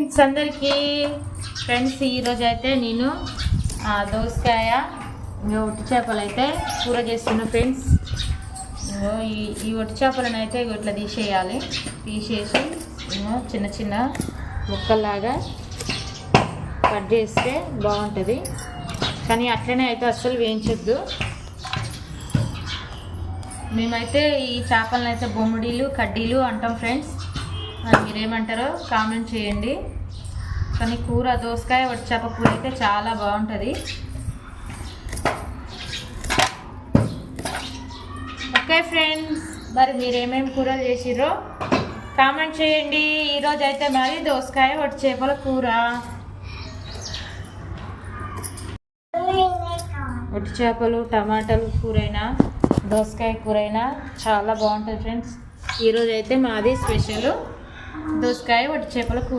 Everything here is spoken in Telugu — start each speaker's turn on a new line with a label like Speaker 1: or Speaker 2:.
Speaker 1: ఫ్రెండ్స్ అందరికీ ఫ్రెండ్స్ ఈరోజు అయితే నేను ఆ, దోసకాయ ఇంకా ఒట్టి చేపలు అయితే కూర చేస్తున్నా ఫ్రెండ్స్ ఈ ఈ ఒట్టి చేపలను అయితే ఇట్లా తీసేయాలి. తీసేసి ఇగో చిన్న చిన్న ముక్కల్లాగా కట్ చేస్తే బాగుంటుంది. కానీ అట్లనే అయితే అస్సలు వేయించొద్దు. మేమైతే ఈ చేపలను అయితే బొమ్మిడీలు కడ్డీలు అంటాం ఫ్రెండ్స్ మీరేమంటారో కామెంట్ చేయండి. కానీ కూర దోసకాయ వచ్చాక చేప కూర అయితే చాలా బాగుంటుంది. ఓకే ఫ్రెండ్స్ మరి మీరు ఏమేమి కూరలు చేసిర్రో కామెంట్ చేయండి. ఈరోజు అయితే మరి దోసకాయ వట్టి చేపల కూర. వట్టి చేపలు టమాటాలు కూరైనా దోసకాయ కూరైనా చాలా బాగుంటుంది ఫ్రెండ్స్. ఈరోజు అయితే మాది స్పెషల్. దోసకాయ వట్టి చేపల కూర.